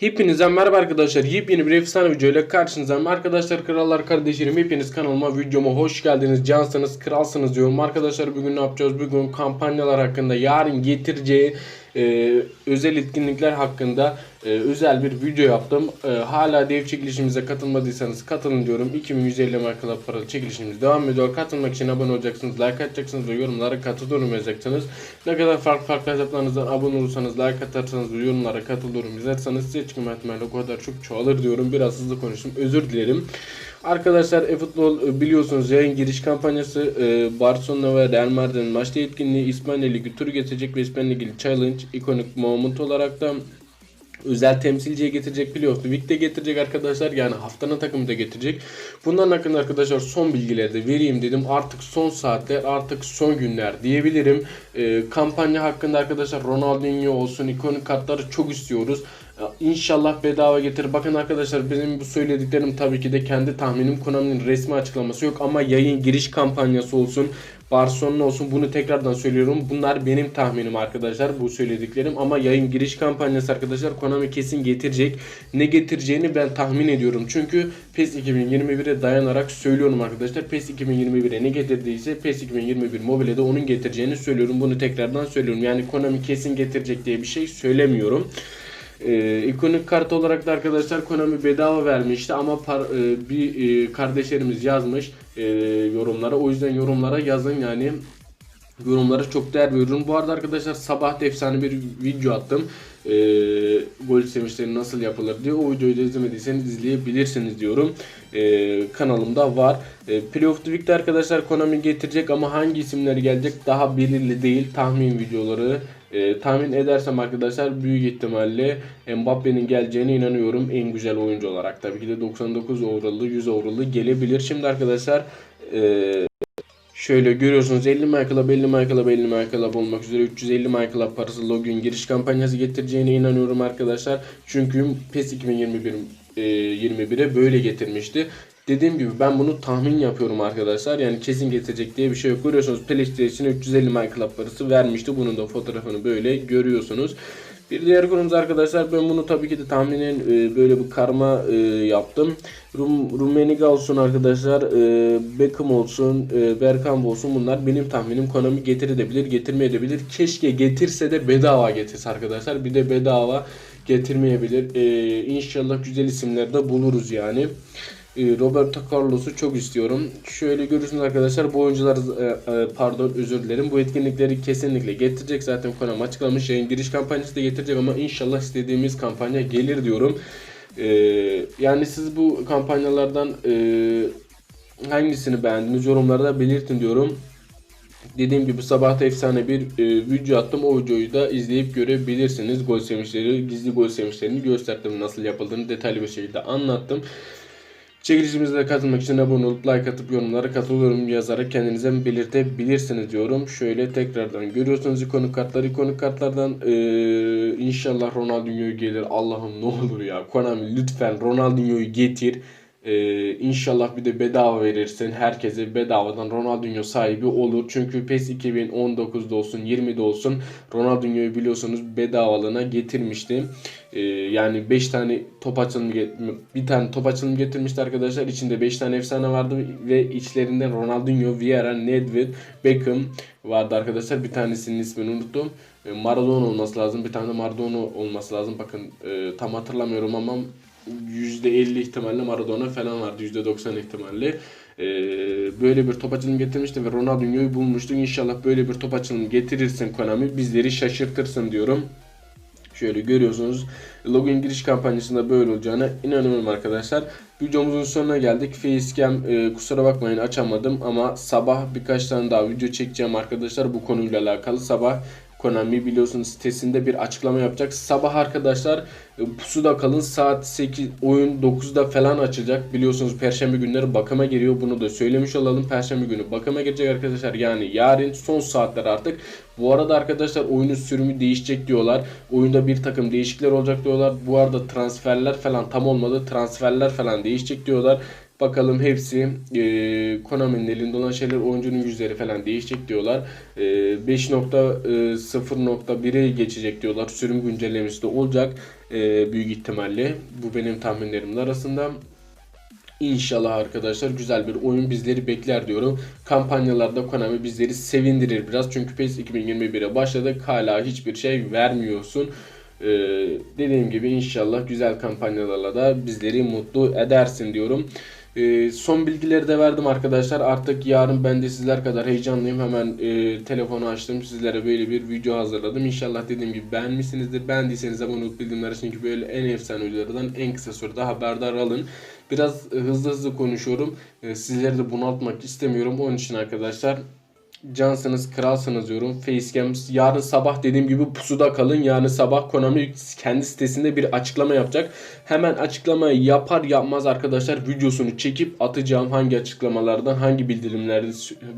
Hepinize merhaba arkadaşlar. Yepyeni bir efsane video ile karşınızdayım. Arkadaşlar krallar kardeşlerim hepiniz kanalıma videoma hoş geldiniz. Cansınız kralsınız diyorum. Arkadaşlar bugün ne yapacağız? Bugün kampanyalar hakkında yarın getireceği e, özel etkinlikler hakkında e, özel bir video yaptım. E, hala dev çekilişimize katılmadıysanız katılın diyorum. 2150 markalar paralı çekilişimiz devam ediyor. Katılmak için abone olacaksınız, like atacaksınız ve yorumlara katılıyorum yazacaksınız. Ne kadar farklı farklı hesaplarınızdan abone olursanız, like atarsanız ve yorumlara katılıyorum yazarsanız çıkma ihtimali o kadar çok çoğalır diyorum. Biraz hızlı konuştum. Özür dilerim. Arkadaşlar eFootball e, biliyorsunuz yayın giriş kampanyası e, Barcelona ve Real Madrid'in maçta etkinliği İspanya Ligi turu getirecek ve İspanya Ligi Challenge ikonik moment olarak da özel temsilciye getirecek Playoff Week'te getirecek arkadaşlar. Yani haftanın takımı da getirecek. Bunların hakkında arkadaşlar son bilgileri de vereyim dedim. Artık son saatler, artık son günler diyebilirim. E, kampanya hakkında arkadaşlar Ronaldinho olsun, ikonik kartları çok istiyoruz. İnşallah bedava getir. Bakın arkadaşlar benim bu söylediklerim tabii ki de kendi tahminim. Konami'nin resmi açıklaması yok ama yayın giriş kampanyası olsun. Barcelona olsun bunu tekrardan söylüyorum. Bunlar benim tahminim arkadaşlar bu söylediklerim ama yayın giriş kampanyası arkadaşlar Konami kesin getirecek. Ne getireceğini ben tahmin ediyorum. Çünkü PES 2021'e dayanarak söylüyorum arkadaşlar. PES 2021'e ne getirdiyse PES 2021 mobile de onun getireceğini söylüyorum. Bunu tekrardan söylüyorum. Yani Konami kesin getirecek diye bir şey söylemiyorum. Ee, ikonik kart olarak da arkadaşlar Konami bedava vermişti ama par, e, bir e, kardeşlerimiz yazmış e, yorumlara. O yüzden yorumlara yazın yani yorumlara çok değer veriyorum. Bu arada arkadaşlar sabah efsane bir video attım. E, gol sevinçleri nasıl yapılır diye. O videoyu da izlemediyseniz izleyebilirsiniz diyorum. E, kanalımda var. E, Playoff the Week'te arkadaşlar Konami getirecek ama hangi isimler gelecek daha belirli değil. Tahmin videoları e, tahmin edersem arkadaşlar büyük ihtimalle Mbappe'nin geleceğine inanıyorum. En güzel oyuncu olarak tabii ki de 99 overall'lı 100 overall'lı gelebilir. Şimdi arkadaşlar e, Şöyle görüyorsunuz 50 MyClub 50 MyClub 50 MyClub olmak üzere 350 MyClub parası login giriş kampanyası getireceğine inanıyorum arkadaşlar. Çünkü PES 2021 e, 21'e böyle getirmişti. Dediğim gibi ben bunu tahmin yapıyorum arkadaşlar. Yani kesin getirecek diye bir şey yok. Görüyorsunuz PlayStation'a 350 MyClub parası vermişti. Bunun da fotoğrafını böyle görüyorsunuz. Bir diğer konumuz arkadaşlar ben bunu tabii ki de tahminen e, böyle bir karma e, yaptım. Rum, Rummenigge olsun arkadaşlar, e, Beckham olsun, e, Bergkamp olsun bunlar benim tahminim. Konami getirebilir, getirmeyebilir. Keşke getirse de bedava getirse arkadaşlar. Bir de bedava getirmeyebilir. E, inşallah güzel isimler de buluruz yani. E, Roberto Carlos'u çok istiyorum. Şöyle görürsünüz arkadaşlar bu oyuncular e, e, pardon özür dilerim. Bu etkinlikleri kesinlikle getirecek. Zaten Konami açıklamış yayın giriş kampanyası da getirecek ama inşallah istediğimiz kampanya gelir diyorum. Yani siz bu kampanyalardan hangisini beğendiniz yorumlarda belirtin diyorum. Dediğim gibi sabahta efsane bir e, video attım. O videoyu da izleyip görebilirsiniz. Gol sevinçleri, gizli gol sevinçlerini gösterdim. Nasıl yapıldığını detaylı bir şekilde anlattım. Çekilişimize katılmak için abone olup like atıp yorumlara katılıyorum yazarak kendinize belirtebilirsiniz diyorum. Şöyle tekrardan görüyorsunuz ikonik kartlar. ikonik kartlardan ee, inşallah Ronaldinho'yu gelir. Allah'ım ne olur ya. Konami lütfen Ronaldinho'yu getir. Ee, inşallah bir de bedava verirsin. Herkese bedavadan Ronaldinho sahibi olur. Çünkü PES 2019'da olsun 20'de olsun Ronaldinho'yu biliyorsunuz bedavalığına getirmiştim. Ee, yani 5 tane top açılımı bir tane top açılımı getirmişti arkadaşlar. İçinde 5 tane efsane vardı ve içlerinde Ronaldinho, Vieira, Nedved, Beckham vardı arkadaşlar. Bir tanesinin ismini unuttum. Ee, Maradona olması lazım. Bir tane de Maradona olması lazım. Bakın e, tam hatırlamıyorum ama %50 ihtimalle Maradona falan vardı. %90 ihtimalle. Ee, böyle bir top açılımı getirmişti ve Ronaldinho'yu bulmuştuk. İnşallah böyle bir top açılımı getirirsin Konami. Bizleri şaşırtırsın diyorum. Şöyle görüyorsunuz. Login giriş kampanyasında böyle olacağına inanıyorum arkadaşlar. Videomuzun sonuna geldik. Facecam e, kusura bakmayın açamadım ama sabah birkaç tane daha video çekeceğim arkadaşlar bu konuyla alakalı. Sabah Konami biliyorsunuz sitesinde bir açıklama yapacak. Sabah arkadaşlar e, pusuda kalın saat 8 oyun 9'da falan açacak. Biliyorsunuz perşembe günleri bakıma giriyor. Bunu da söylemiş olalım. Perşembe günü bakıma girecek arkadaşlar. Yani yarın son saatler artık. Bu arada arkadaşlar oyunun sürümü değişecek diyorlar. Oyunda bir takım değişiklikler olacak diyorlar. Bu arada transferler falan tam olmadı. Transferler falan değişecek diyorlar. Bakalım hepsi e, Konami'nin elinde olan şeyler oyuncunun yüzleri falan değişecek diyorlar. E, 5.0.1'e geçecek diyorlar. Sürüm güncellemesi de olacak e, büyük ihtimalle. Bu benim tahminlerimin arasında. İnşallah arkadaşlar güzel bir oyun bizleri bekler diyorum. Kampanyalarda Konami bizleri sevindirir biraz. Çünkü PES 2021'e başladık. Hala hiçbir şey vermiyorsun. Ee, dediğim gibi inşallah güzel kampanyalarla da bizleri mutlu edersin diyorum. Ee, son bilgileri de verdim arkadaşlar. Artık yarın ben de sizler kadar heyecanlıyım. Hemen e, telefonu açtım. Sizlere böyle bir video hazırladım. İnşallah dediğim gibi beğenmişsinizdir. Beğendiyseniz abone olup bildirimleri çünkü böyle en efsane videolardan en kısa sürede haberdar alın. Biraz e, hızlı hızlı konuşuyorum. E, sizleri de bunaltmak istemiyorum. Onun için arkadaşlar cansınız, kralsınız diyorum. Facecam yarın sabah dediğim gibi pusuda kalın. Yarın sabah Konami kendi sitesinde bir açıklama yapacak. Hemen açıklamayı yapar yapmaz arkadaşlar videosunu çekip atacağım. Hangi açıklamalardan hangi bildirimleri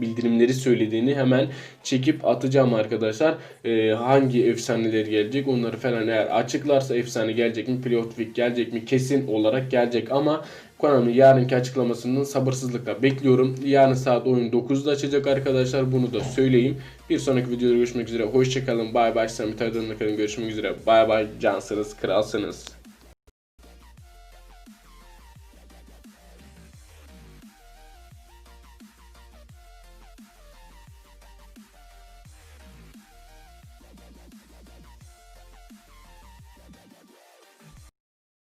bildirimleri söylediğini hemen çekip atacağım arkadaşlar. Ee, hangi efsaneler gelecek onları falan eğer açıklarsa efsane gelecek mi? Play gelecek mi? Kesin olarak gelecek ama Konami yarınki açıklamasını sabırsızlıkla bekliyorum. Yarın saat oyun 9'da açacak arkadaşlar. Bunu da söyleyeyim. Bir sonraki videoda görüşmek üzere. Hoşçakalın. Bay bay. Samit Aydın'la kalın. Görüşmek üzere. Bay bay. Cansınız. Kralsınız.